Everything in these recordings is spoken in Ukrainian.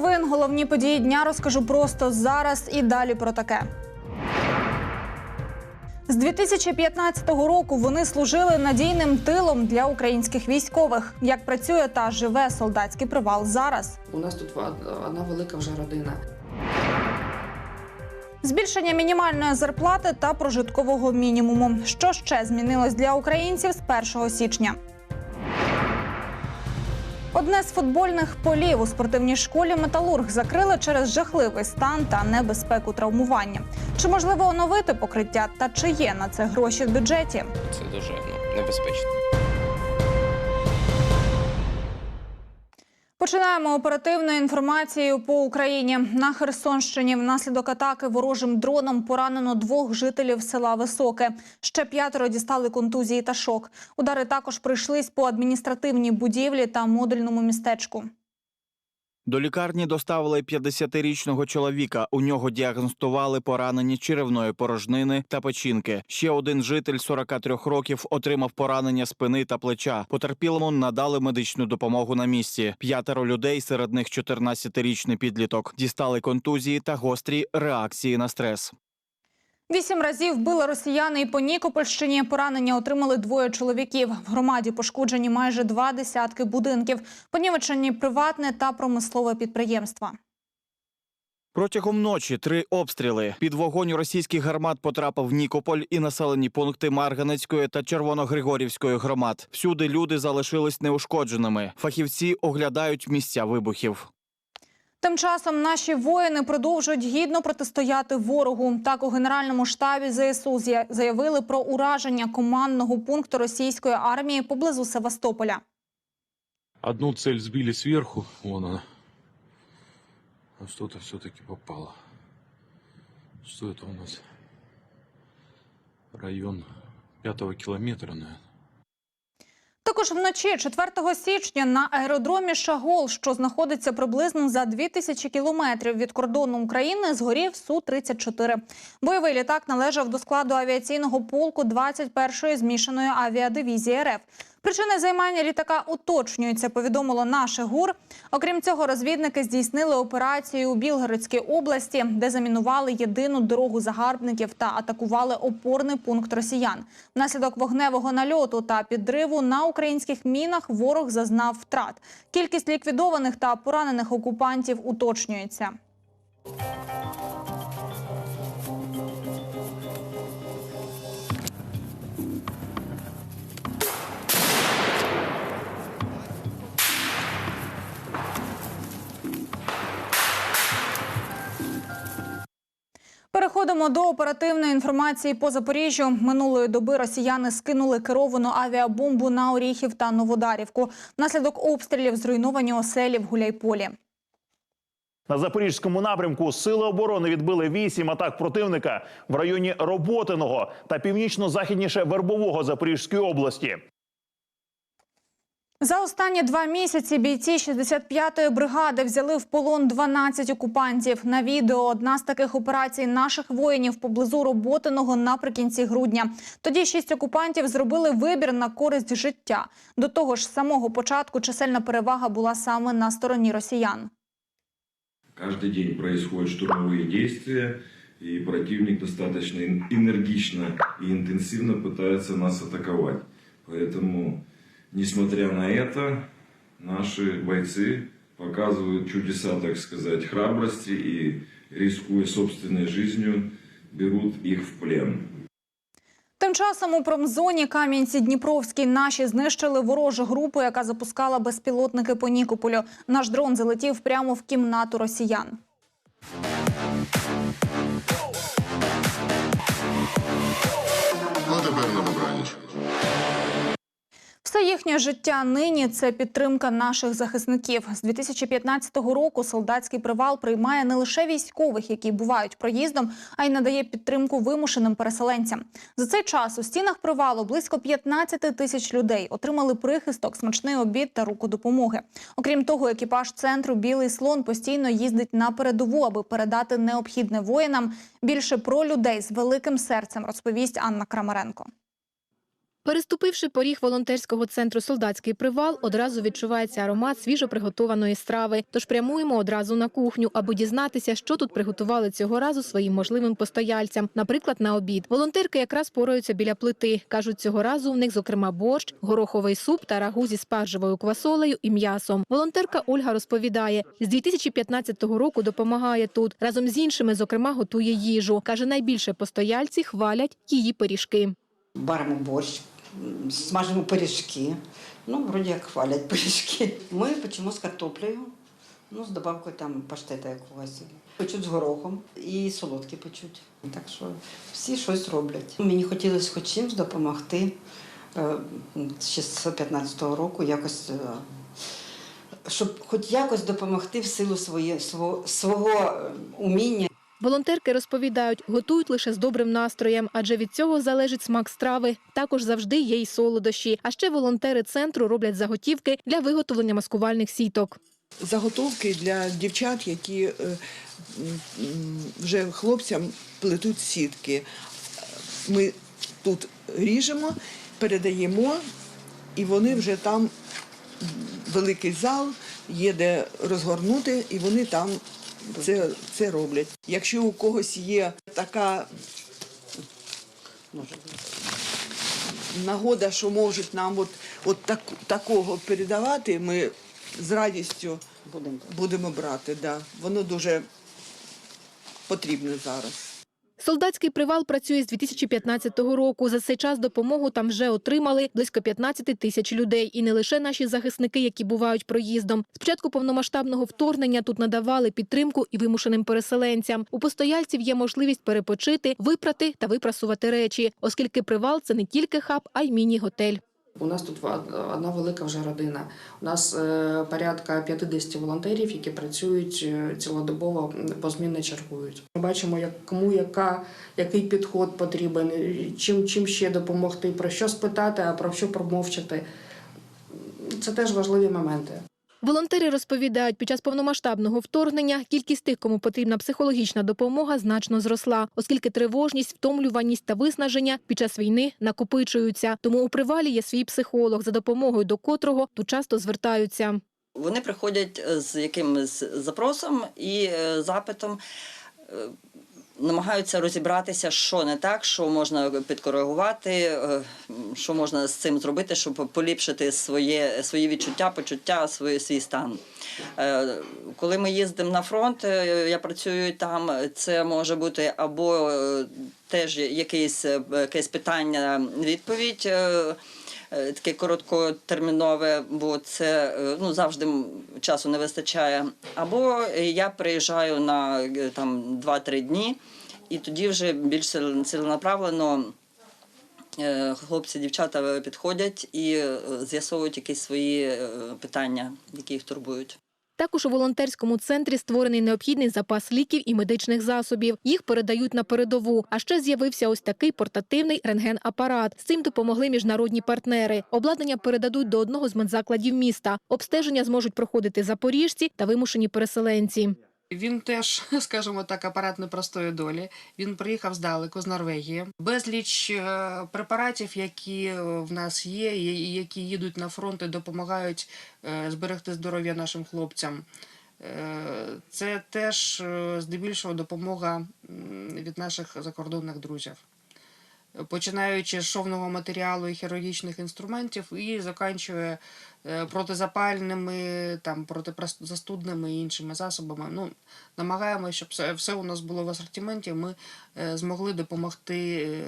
Новин. Головні події дня розкажу просто зараз і далі про таке. З 2015 року вони служили надійним тилом для українських військових. Як працює та живе солдатський привал зараз? У нас тут одна велика вже родина. Збільшення мінімальної зарплати та прожиткового мінімуму. Що ще змінилось для українців з 1 січня? Одне з футбольних полів у спортивній школі Металург закрили через жахливий стан та небезпеку травмування. Чи можливо оновити покриття та чи є на це гроші в бюджеті? Це дуже ну, небезпечно. Починаємо оперативною інформацією по Україні. На Херсонщині внаслідок атаки ворожим дроном поранено двох жителів села Високе. Ще п'ятеро дістали контузії та шок. Удари також прийшлись по адміністративній будівлі та модульному містечку. До лікарні доставили 50-річного чоловіка. У нього діагностували поранення черевної порожнини та печінки. Ще один житель 43 років отримав поранення спини та плеча. Потерпілому надали медичну допомогу на місці. П'ятеро людей, серед них 14-річний підліток, дістали контузії та гострі реакції на стрес. Вісім разів били росіяни і по Нікопольщині. Поранення отримали двоє чоловіків. В громаді пошкоджені майже два десятки будинків. Понівечені приватне та промислове підприємства. Протягом ночі три обстріли. Під вогонь російських гармат потрапив Нікополь і населені пункти Марганецької та Червоногригорівської громад. Всюди люди залишились неушкодженими. Фахівці оглядають місця вибухів. Тим часом наші воїни продовжують гідно протистояти ворогу. Так у генеральному штабі ЗСУ заявили про ураження командного пункту російської армії поблизу Севастополя. Одну цель сбили сверху, вон она. А что-то все-таки попало. Что это у нас? Район пятого километра, наверное. Також вночі, 4 січня, на аеродромі Шагол, що знаходиться приблизно за 2000 кілометрів від кордону України, згорів Су-34. Бойовий літак належав до складу авіаційного полку 21-ї змішаної авіадивізії РФ. Причини займання літака уточнюються, повідомило наше ГУР. Окрім цього, розвідники здійснили операцію у Білгородській області, де замінували єдину дорогу загарбників та атакували опорний пункт росіян. Внаслідок вогневого нальоту та підриву на українських мінах ворог зазнав втрат. Кількість ліквідованих та поранених окупантів уточнюється. Переходимо до оперативної інформації по Запоріжжю. Минулої доби росіяни скинули керовану авіабомбу на Оріхів та Новодарівку. Внаслідок обстрілів зруйновані оселі в Гуляйполі. На запорізькому напрямку сили оборони відбили вісім атак противника в районі Роботиного та північно-західніше Вербового Запорізької області. За останні два місяці бійці 65-ї бригади взяли в полон 12 окупантів. На відео одна з таких операцій наших воїнів поблизу Роботиного наприкінці грудня. Тоді шість окупантів зробили вибір на користь життя. До того ж, з самого початку чисельна перевага була саме на стороні росіян. Каждый день происходят штурмовые действия, и противник достаточно эн- энергично и интенсивно пытается нас атаковать. Поэтому, несмотря на это, наши бойцы показывают чудеса, так сказать, храбрости и, рискуя собственной жизнью, берут их в плен. Тим часом у промзоні Кам'янці-Дніпровській наші знищили ворожу групу, яка запускала безпілотники по Нікополю. Наш дрон залетів прямо в кімнату росіян. Все їхнє життя нині це підтримка наших захисників. З 2015 року солдатський привал приймає не лише військових, які бувають проїздом, а й надає підтримку вимушеним переселенцям. За цей час у стінах привалу близько 15 тисяч людей отримали прихисток, смачний обід та руку допомоги. Окрім того, екіпаж центру Білий слон постійно їздить на передову, аби передати необхідне воїнам. Більше про людей з великим серцем розповість Анна Крамаренко. Переступивши поріг волонтерського центру Солдатський привал, одразу відчувається аромат свіжо приготованої страви. Тож прямуємо одразу на кухню, аби дізнатися, що тут приготували цього разу своїм можливим постояльцям, наприклад, на обід. Волонтерки якраз пораються біля плити. кажуть, цього разу в них зокрема борщ, гороховий суп та рагу зі спаржевою квасолею і м'ясом. Волонтерка Ольга розповідає, з 2015 року допомагає тут. Разом з іншими, зокрема, готує їжу. каже, найбільше постояльці хвалять її пиріжки. Варимо борщ, смажимо пиріжки. Ну, вроді як хвалять пиріжки. Ми печемо з картоплею, ну, з добавкою там паштета якогось. Печуть з горохом і солодкі печуть. Так що всі щось роблять. Мені хотілося хоч чимось допомогти ще з 15-го року, якось, е, щоб хоч якось допомогти в силу своє, свого, свого е, уміння. Волонтерки розповідають, готують лише з добрим настроєм, адже від цього залежить смак страви. Також завжди є й солодощі. А ще волонтери центру роблять заготівки для виготовлення маскувальних сіток. заготовки для дівчат, які е, вже хлопцям плетуть сітки. Ми тут ріжемо, передаємо, і вони вже там великий зал, є де розгорнути, і вони там це, це роблять. Якщо у когось є така нагода, що можуть нам от, от так, такого передавати, ми з радістю Будемо. будемо брати. Да. Воно дуже потрібне зараз. Солдатський привал працює з 2015 року. За цей час допомогу там вже отримали близько 15 тисяч людей. І не лише наші захисники, які бувають проїздом. З початку повномасштабного вторгнення тут надавали підтримку і вимушеним переселенцям. У постояльців є можливість перепочити, випрати та випрасувати речі, оскільки привал це не тільки хаб, а й міні-готель. У нас тут одна велика вже родина. У нас е, порядка 50 волонтерів, які працюють е, цілодобово, позмінно чергують. Ми бачимо, як кому яка, який підход потрібен, чим, чим ще допомогти, про що спитати, а про що промовчати. Це теж важливі моменти. Волонтери розповідають, під час повномасштабного вторгнення кількість тих, кому потрібна психологічна допомога, значно зросла, оскільки тривожність, втомлюваність та виснаження під час війни накопичуються. Тому у привалі є свій психолог, за допомогою до котрого тут часто звертаються. Вони приходять е, з якимось запросом і е, запитом. Намагаються розібратися, що не так, що можна підкоригувати, е, що можна з цим зробити, щоб поліпшити своє, свої відчуття, почуття, свій, свій стан. Е, Коли ми їздимо на фронт, е, я працюю там, це може бути або теж якесь, якесь питання, відповідь. Е, таке короткотермінове, бо це е, ну, завжди часу не вистачає. Або я приїжджаю на е, там 2-3 дні, і тоді вже більш ціленаправлено хлопці, дівчата підходять і з'ясовують якісь свої питання, які їх турбують. Також у волонтерському центрі створений необхідний запас ліків і медичних засобів. Їх передають на передову. А ще з'явився ось такий портативний рентген-апарат. З цим допомогли міжнародні партнери. Обладнання передадуть до одного з медзакладів міста. Обстеження зможуть проходити запоріжці та вимушені переселенці. Він теж, скажімо так, апарат непростої долі. Він приїхав здалеку з Норвегії. Безліч е, препаратів, які е, в нас є, які їдуть на фронт і допомагають е, зберегти здоров'я нашим хлопцям. Це теж здебільшого допомога від наших закордонних друзів. Починаючи з шовного матеріалу і хірургічних інструментів і заканчує е, протизапальними, там, протизастудними і іншими засобами. Ну, намагаємося, щоб все, у нас було в асортименті. Ми е, змогли допомогти е,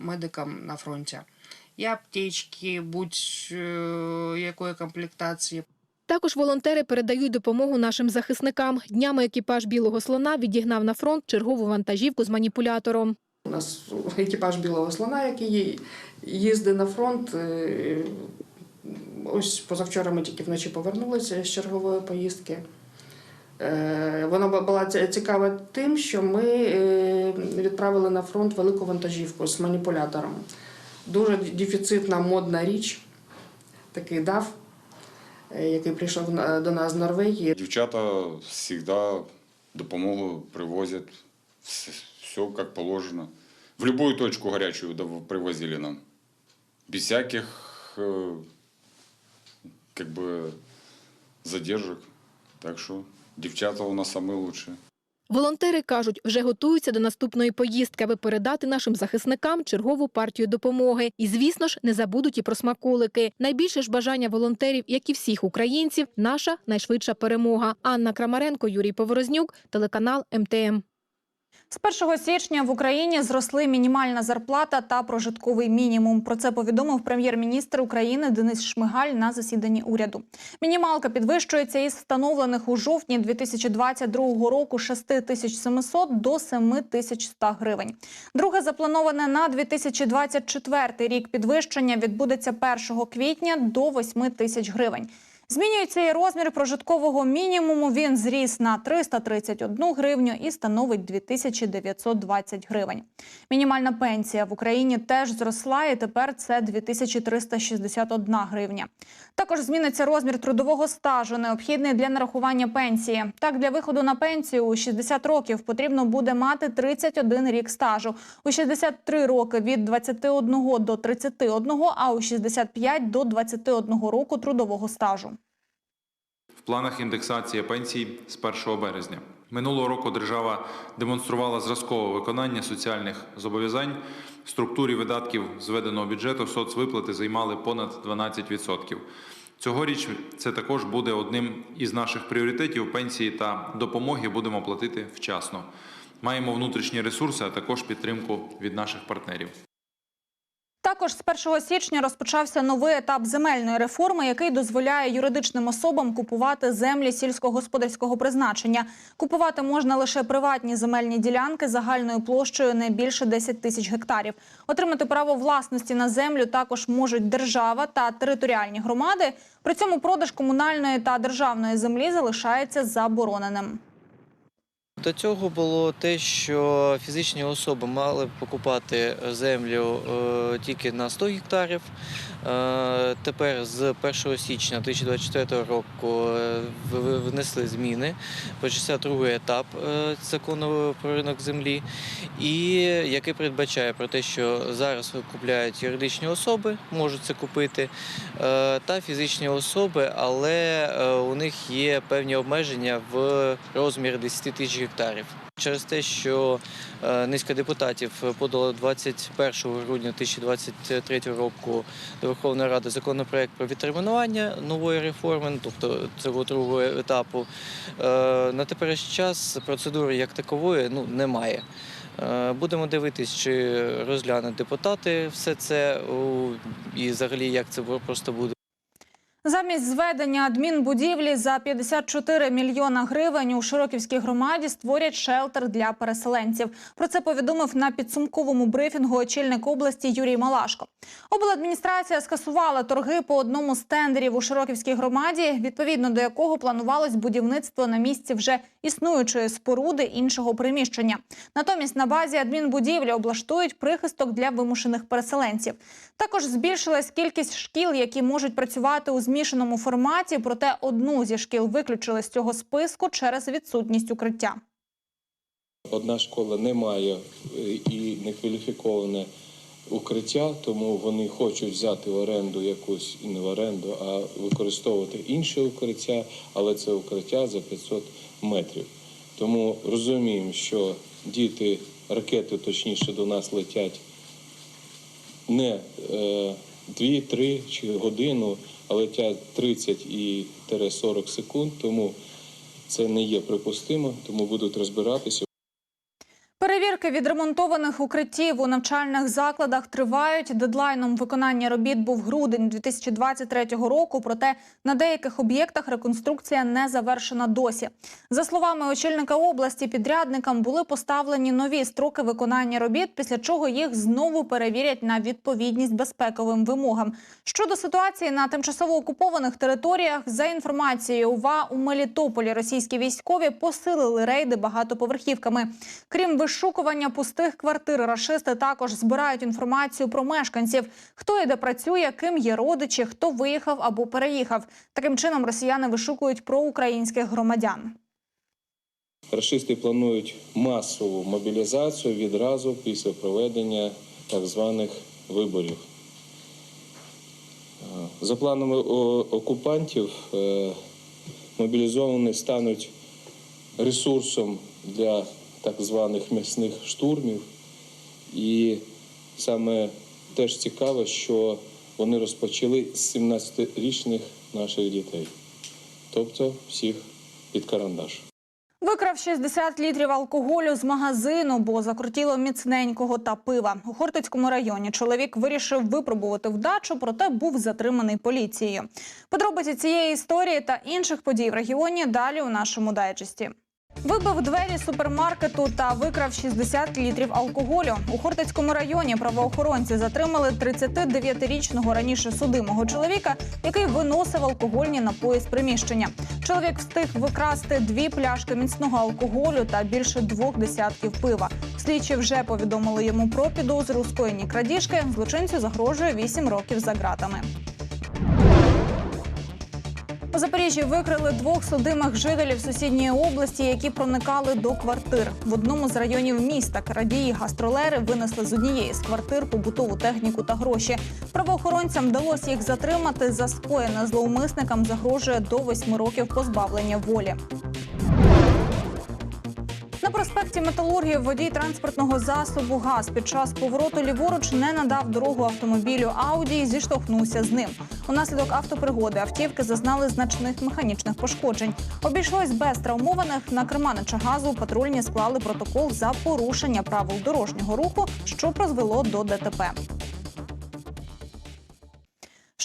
медикам на фронті. І аптечки, будь-якої комплектації. Також волонтери передають допомогу нашим захисникам. Днями екіпаж білого слона відігнав на фронт чергову вантажівку з маніпулятором. У нас екіпаж білого слона, який їздить на фронт. Е, Ось позавчора ми тільки вночі повернулися з чергової поїздки. Е, Вона була цікава тим, що ми е, відправили на фронт велику вантажівку з маніпулятором. Дуже дефіцитна модна річ, такий дав, який прийшов до нас з Норвегії. Дівчата завжди допомогу привозять Все, все як положено. В будь-яку точку гарячу дав- привозили нам. без всяких э, как бы задержек. Так что девчата у нас самые лучшие. Волонтери кажуть, вже готуються до наступної поїздки, аби передати нашим захисникам чергову партію допомоги. І, звісно ж, не забудуть і про смаколики. Найбільше ж бажання волонтерів, як і всіх українців, наша найшвидша перемога. Анна Крамаренко, Юрій Поворознюк, телеканал МТМ. З 1 січня в Україні зросли мінімальна зарплата та прожитковий мінімум. Про це повідомив прем'єр-міністр України Денис Шмигаль на засіданні уряду. Мінімалка підвищується із встановлених у жовтні 2022 року 6700 до 7100 гривень. Друге заплановане на 2024 рік підвищення відбудеться 1 квітня до 8 тисяч гривень. Змінюється і розмір прожиткового мінімуму. Він зріс на 331 гривню і становить 2920 гривень. Мінімальна пенсія в Україні теж зросла, і тепер це 2361 гривня. Також зміниться розмір трудового стажу, необхідний для нарахування пенсії. Так, для виходу на пенсію у 60 років потрібно буде мати 31 рік стажу, у 63 роки від 21 до 31, а у 65 до 21 року трудового стажу. Планах індексація пенсій з 1 березня. Минулого року держава демонструвала зразкове виконання соціальних зобов'язань. В структурі видатків зведеного бюджету соцвиплати займали понад 12%. Цьогоріч це також буде одним із наших пріоритетів. Пенсії та допомоги будемо платити вчасно. Маємо внутрішні ресурси, а також підтримку від наших партнерів. Також з 1 січня розпочався новий етап земельної реформи, який дозволяє юридичним особам купувати землі сільськогосподарського призначення. Купувати можна лише приватні земельні ділянки загальною площею не більше 10 тисяч гектарів. Отримати право власності на землю також можуть держава та територіальні громади. При цьому продаж комунальної та державної землі залишається забороненим. До цього було те, що фізичні особи мали покупати землю е, тільки на 100 гектарів. Е, тепер з 1 січня 2024 року е, внесли зміни. Почався другий етап закону про ринок землі, і який передбачає про те, що зараз купляють юридичні особи, можуть це купити, та фізичні особи, але у них є певні обмеження в розмірі 10 тисяч гектарів. Через те, що е, низка депутатів подало 21 грудня 2023 року до Верховної Ради законопроект про відтермінування нової реформи, ну, тобто цього другого етапу. Е, На теперішній час процедури як такової ну, немає. Е, Будемо дивитись, чи розглянуть депутати все це і взагалі як це просто буде. Замість зведення адмінбудівлі за 54 мільйона гривень у Широківській громаді створять шелтер для переселенців. Про це повідомив на підсумковому брифінгу очільник області Юрій Малашко. Обладміністрація скасувала торги по одному з тендерів у Широківській громаді, відповідно до якого планувалось будівництво на місці вже існуючої споруди іншого приміщення. Натомість на базі адмінбудівлі облаштують прихисток для вимушених переселенців. Також збільшилась кількість шкіл, які можуть працювати у змішаному форматі. Проте одну зі шкіл виключили з цього списку через відсутність укриття. Одна школа не має е, і не кваліфіковане укриття, тому вони хочуть взяти в оренду якусь і не в оренду, а використовувати інше укриття, але це укриття за 500 метрів. Тому розуміємо, що діти, ракети точніше до нас летять не 2-3 чи годину, але тя 30 і 40 секунд. Тому це не є припустимо, тому будуть розбиратися. Перевірки відремонтованих укриттів у навчальних закладах тривають. Дедлайном виконання робіт був грудень 2023 року. Проте на деяких об'єктах реконструкція не завершена досі. За словами очільника області, підрядникам були поставлені нові строки виконання робіт, після чого їх знову перевірять на відповідність безпековим вимогам. Щодо ситуації на тимчасово окупованих територіях, за інформацією УВА у Мелітополі російські військові посилили рейди багатоповерхівками. Крім вишукування пустих квартир, рашисти також збирають інформацію про мешканців, хто і де працює, ким є родичі, хто виїхав або переїхав. Таким чином росіяни вишукують проукраїнських громадян. Рашисти планують масову мобілізацію відразу після проведення так званих виборів. За планами окупантів, е, мобілізовані стануть ресурсом для так званих м'ясних штурмів. І саме теж цікаво, що вони розпочали з 17-річних наших дітей, тобто всіх під карандаш. Викрав 60 літрів алкоголю з магазину, бо закрутіло міцненького та пива. У Хортицькому районі чоловік вирішив випробувати вдачу, проте був затриманий поліцією. Подробиці цієї історії та інших подій в регіоні далі у нашому дайджесті. Вибив двері супермаркету та викрав 60 літрів алкоголю. У Хортицькому районі правоохоронці затримали 39-річного раніше судимого чоловіка, який виносив алкогольні напої з приміщення. Чоловік встиг викрасти дві пляшки міцного алкоголю та більше двох десятків пива. Слідчі вже повідомили йому про підозру скоєнні крадіжки. Злочинцю загрожує 8 років за ґратами. У Запоріжжі викрили двох судимих жителів сусідньої області, які проникали до квартир. В одному з районів міста крадії гастролери винесли з однієї з квартир побутову техніку та гроші. Правоохоронцям вдалося їх затримати. За скоєне зловмисникам загрожує до восьми років позбавлення волі. Проспекті Металургії водій транспортного засобу ГАЗ під час повороту ліворуч не надав дорогу автомобілю Ауді і зіштовхнувся з ним. Унаслідок автопригоди автівки зазнали значних механічних пошкоджень. Обійшлось без травмованих. На керманича газу патрульні склали протокол за порушення правил дорожнього руху, що призвело до ДТП.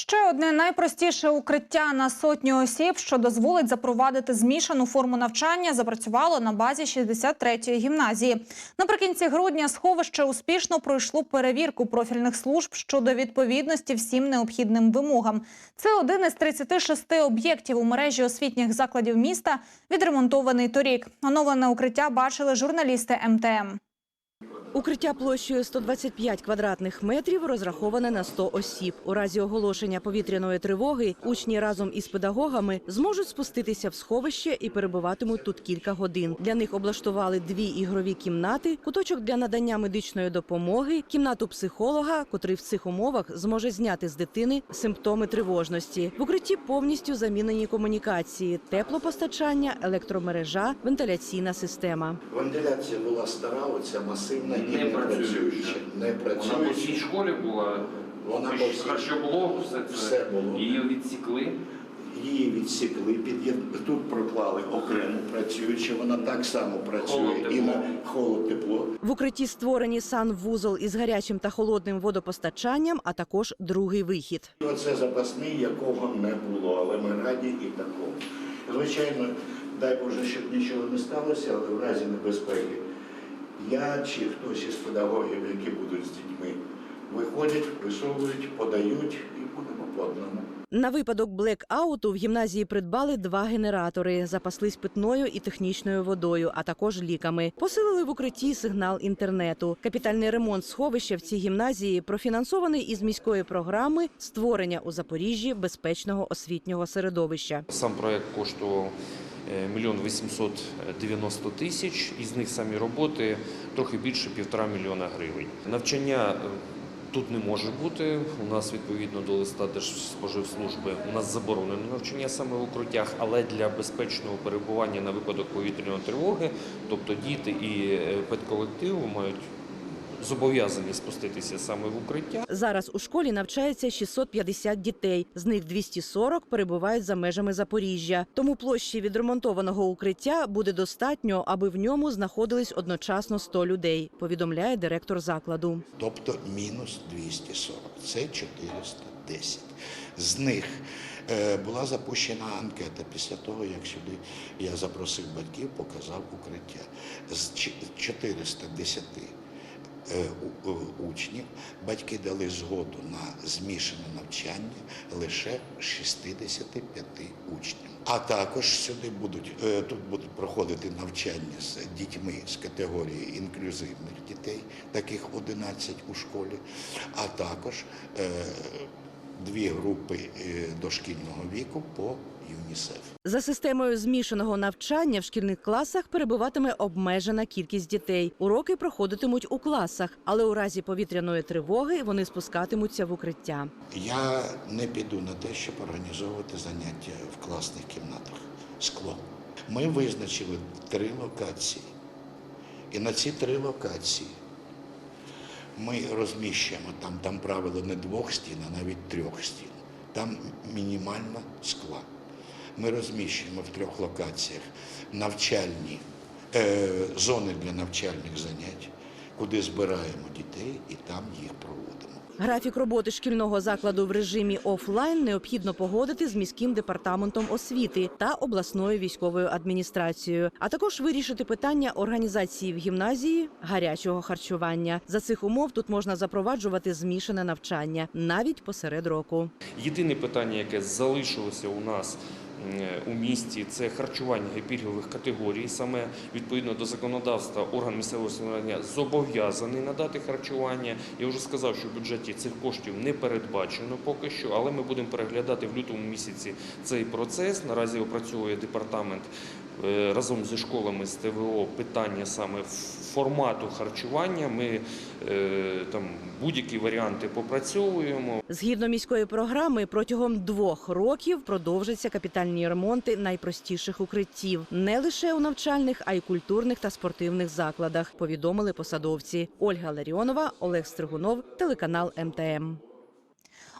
Ще одне найпростіше укриття на сотню осіб, що дозволить запровадити змішану форму навчання, запрацювало на базі 63-ї гімназії. Наприкінці грудня сховище успішно пройшло перевірку профільних служб щодо відповідності всім необхідним вимогам. Це один із 36 об'єктів у мережі освітніх закладів міста, відремонтований торік. Оновлене укриття бачили журналісти МТМ. Укриття площею 125 квадратних метрів розраховане на 100 осіб. У разі оголошення повітряної тривоги учні разом із педагогами зможуть спуститися в сховище і перебуватимуть тут кілька годин. Для них облаштували дві ігрові кімнати, куточок для надання медичної допомоги, кімнату психолога, котрий в цих умовах зможе зняти з дитини симптоми тривожності. В укритті повністю замінені комунікації, теплопостачання, електромережа, вентиляційна система. Вентиляція була стара, оця масивна Не не працююча. працююча. Не Вона по працююча. всій школі була, Вона по всій- харчоблок, все це. Все було. Її відсікли. Її відсікли, під тут проклали окремо працюючи. Вона так само працює Холод, і на холод тепло. В укритті створені санвузол із гарячим та холодним водопостачанням, а також другий вихід. Оце запасний, якого не було, але ми раді і такому. Звичайно, дай Боже, щоб нічого не сталося, але в разі небезпеки я чи хтось із педагогів, які будуть з дітьми, виходять, висовують, подають і будемо по одному. На випадок блекауту в гімназії придбали два генератори, запаслись питною і технічною водою, а також ліками. Посилили в укритті сигнал інтернету. Капітальний ремонт сховища в цій гімназії профінансований із міської програми створення у Запоріжжі безпечного освітнього середовища. Сам проект коштував мільйон 890 тисяч, із них самі роботи трохи більше півтора мільйона гривень. Навчання е, тут не може бути. У нас відповідно до листа Держспоживслужби у нас заборонено навчання саме в укриттях, але для безпечного перебування на випадок повітряної тривоги, тобто діти і е, педколектив мають зобов'язані спуститися саме в укриття. Зараз у школі навчається 650 дітей. З них 240 перебувають за межами Запоріжжя. Тому площі відремонтованого укриття буде достатньо, аби в ньому знаходились одночасно 100 людей. Повідомляє директор закладу. тобто мінус 240. Це 410. З них е, була запущена анкета після того, як сюди я запросив батьків, показав укриття. З чи- 410 е, у- у- учнів батьки дали згоду на змішане навчання лише 65 учнів. А також сюди будуть е, тут будуть проходити навчання з дітьми з категорії інклюзивних дітей, таких 11 у школі, а також е, дві групи е, дошкільного віку по ЮНІСЕФ. За системою змішаного навчання в шкільних класах перебуватиме обмежена кількість дітей. Уроки проходитимуть у класах, але у разі повітряної тривоги вони спускатимуться в укриття. Я не піду на те, щоб організовувати заняття в класних кімнатах. Скло. Ми визначили три локації. І на ці три локації ми розміщуємо там, там правило не двох стін, а навіть трьох стін. Там мінімальна скла. Ми розміщуємо в трьох локаціях навчальні е, зони для навчальних занять, куди збираємо дітей і там їх проводимо. Графік роботи шкільного закладу в режимі офлайн необхідно погодити з міським департаментом освіти та обласною військовою адміністрацією, а також вирішити питання організації в гімназії гарячого харчування. За цих умов тут можна запроваджувати змішане навчання навіть посеред року. Єдине питання, яке залишилося у нас у місті, це харчування пільгових категорій. Саме відповідно до законодавства орган місцевого самоврядування зобов'язаний надати харчування. Я вже сказав, що в бюджеті цих коштів не передбачено поки що, але ми будемо переглядати в лютому місяці цей процес. Наразі опрацьовує департамент разом зі школами з ТВО питання саме формату харчування. Ми е, там будь-які варіанти попрацьовуємо. Згідно міської програми, протягом двох років продовжаться капітальні ремонти найпростіших укриттів не лише у навчальних, а й культурних та спортивних закладах. Повідомили посадовці. Ольга Ларіонова, Олег Стригунов, телеканал МТМ.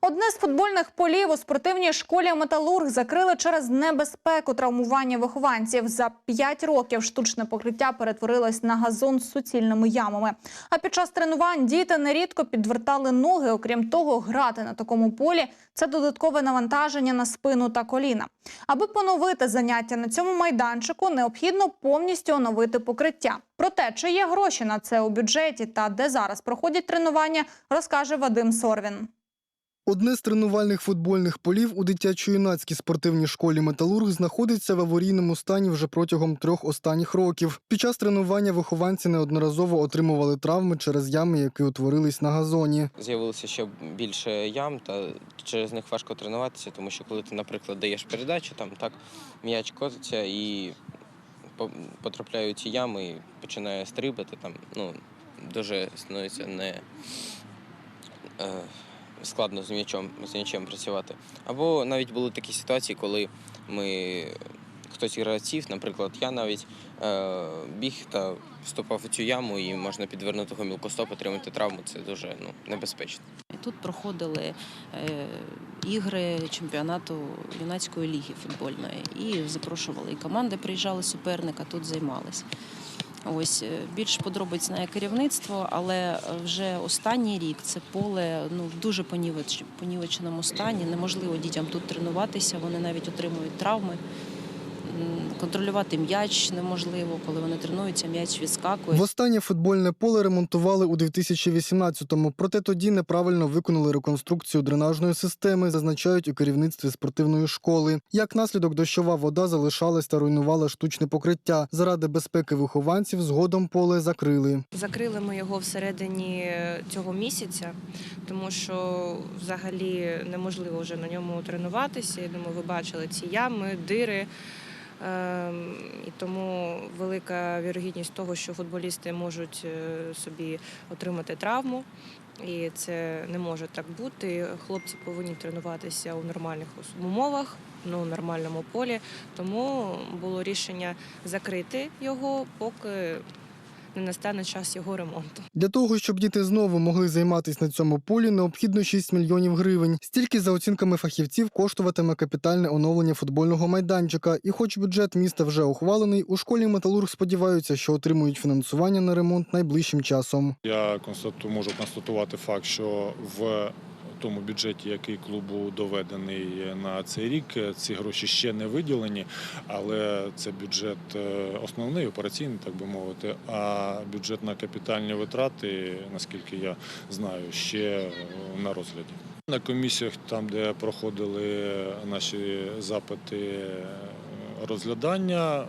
Одне з футбольних полів у спортивній школі Металург закрили через небезпеку травмування вихованців. За п'ять років штучне покриття перетворилось на газон з суцільними ямами. А під час тренувань діти нерідко підвертали ноги. Окрім того, грати на такому полі це додаткове навантаження на спину та коліна. Аби поновити заняття на цьому майданчику, необхідно повністю оновити покриття. Про те, чи є гроші на це у бюджеті та де зараз проходять тренування, розкаже Вадим Сорвін. Одне з тренувальних футбольних полів у дитячо-юнацькій спортивній школі Металург знаходиться в аварійному стані вже протягом трьох останніх років. Під час тренування вихованці неодноразово отримували травми через ями, які утворились на газоні. З'явилося ще більше ям, та через них важко тренуватися, тому що коли ти, наприклад, даєш передачу, там так м'яч котиться і по- потрапляє у ці ями і починає стрибати. Там, ну, дуже становиться не е, складно з м'ячом, з м'ячем працювати. Або навіть були такі ситуації, коли ми хтось гравців, наприклад, я навіть е, біг та вступав у цю яму, і можна підвернути гомілкостоп, отримати травму. Це дуже ну, небезпечно. Тут проходили е, ігри чемпіонату юнацької ліги футбольної. І запрошували і команди, приїжджали суперника, тут займалися. Ось е, більш подробиць знає керівництво, але вже останній рік це поле ну в дуже понівеч- понівеченому стані. Неможливо дітям тут тренуватися. Вони навіть отримують травми. Контролювати м'яч неможливо, коли вони тренуються, м'яч відскакує. Востаннє футбольне поле ремонтували у 2018-му, проте тоді неправильно виконали реконструкцію дренажної системи, зазначають у керівництві спортивної школи. Як наслідок, дощова вода залишалась та руйнувала штучне покриття. Заради безпеки вихованців згодом поле закрили. Закрили ми його всередині цього місяця, тому що взагалі неможливо вже на ньому тренуватися. Я думаю, ви бачили ці ями, дири. Ем, І тому велика вірогідність того, що футболісти можуть е, собі отримати травму. І це не може так бути. Хлопці повинні тренуватися у нормальних умовах, ну, у нормальному полі. Тому було рішення закрити його, поки не настане час його ремонту. Для того, щоб діти знову могли займатися на цьому полі, необхідно 6 мільйонів гривень. Стільки, за оцінками фахівців, коштуватиме капітальне оновлення футбольного майданчика. І хоч бюджет міста вже ухвалений, у школі Металург сподіваються, що отримують фінансування на ремонт найближчим часом. Я констату, можу констатувати факт, що в тому бюджеті, який клубу доведений на цей рік, ці гроші ще не виділені, але це бюджет е, основний, операційний, так би мовити. А бюджет на капітальні витрати, наскільки я знаю, ще е, на розгляді. На комісіях, там, де проходили наші запити е, розглядання,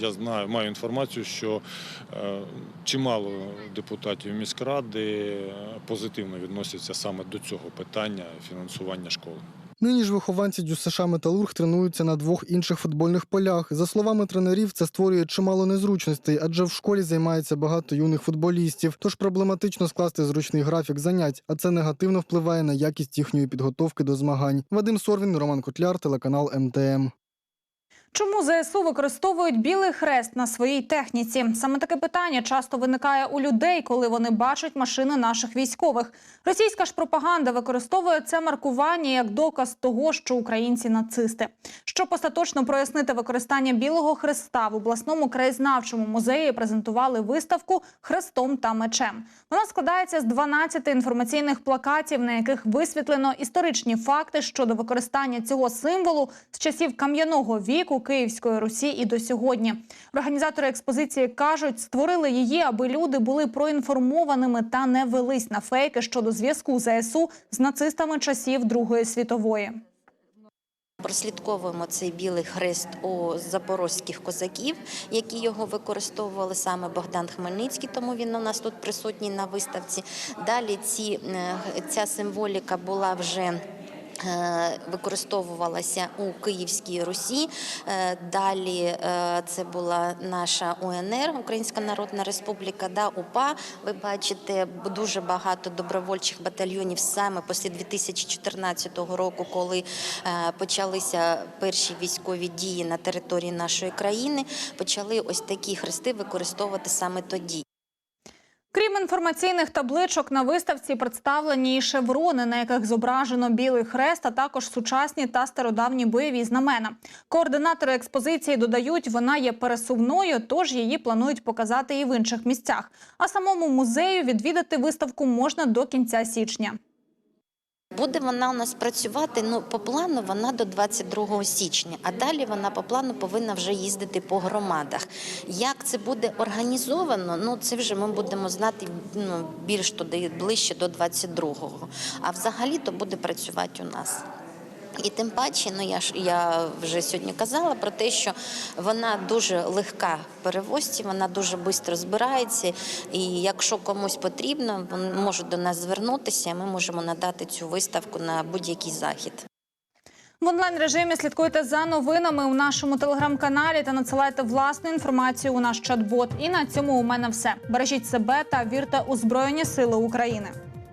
я знаю, маю інформацію, що е, чимало депутатів міськради е, позитивно відносяться саме до цього питання фінансування школи. Нині ж вихованці ДЮСШ Металург тренуються на двох інших футбольних полях. За словами тренерів, це створює чимало незручностей, адже в школі займається багато юних футболістів. Тож проблематично скласти зручний графік занять, а це негативно впливає на якість їхньої підготовки до змагань. Вадим Сорвін, Роман Котляр, телеканал МТМ. Чому ЗСУ використовують білий хрест на своїй техніці? Саме таке питання часто виникає у людей, коли вони бачать машини наших військових. Російська ж пропаганда використовує це маркування як доказ того, що українці нацисти. Щоб остаточно прояснити використання білого хреста в обласному краєзнавчому музеї презентували виставку Хрестом та мечем. Вона складається з 12 інформаційних плакатів, на яких висвітлено історичні факти щодо використання цього символу з часів кам'яного віку Київської Русі і до сьогодні. Організатори експозиції кажуть, створили її, аби люди були проінформованими та не велись на фейки щодо зв'язку ЗСУ з нацистами часів Другої світової. Прослідковуємо цей білий хрест у запорозьких козаків, які його використовували саме Богдан Хмельницький, тому він у нас тут присутній на виставці. Далі ці, е, ця символіка була вже. Е, Використовувалася у Київській Русі. Е, Далі е, це була наша УНР, Українська Народна Республіка, да, УПА. Ви бачите дуже багато добровольчих батальйонів саме після 2014 року, коли почалися перші військові дії на території нашої країни. Почали ось такі хрести використовувати саме тоді. Крім інформаційних табличок, на виставці представлені і шеврони, на яких зображено білий хрест, а також сучасні та стародавні бойові знамена. Координатори експозиції додають, вона є пересувною, тож її планують показати і в інших місцях. А самому музею відвідати виставку можна до кінця січня. Буде вона у нас працювати. Ну по плану вона до 22 січня, а далі вона по плану повинна вже їздити по громадах. Як це буде організовано? Ну це вже ми будемо знати ну, більш туди ближче до 22-го. А взагалі то буде працювати у нас. І тим паче, ну я ж я вже сьогодні казала про те, що вона дуже легка в перевозці, вона дуже швидко збирається. І якщо комусь потрібно, вони можуть до нас звернутися. Ми можемо надати цю виставку на будь-який захід. В онлайн режимі слідкуйте за новинами у нашому телеграм-каналі та надсилайте власну інформацію у наш чат-бот. І на цьому у мене все. Бережіть себе та вірте у Збройні Сили України.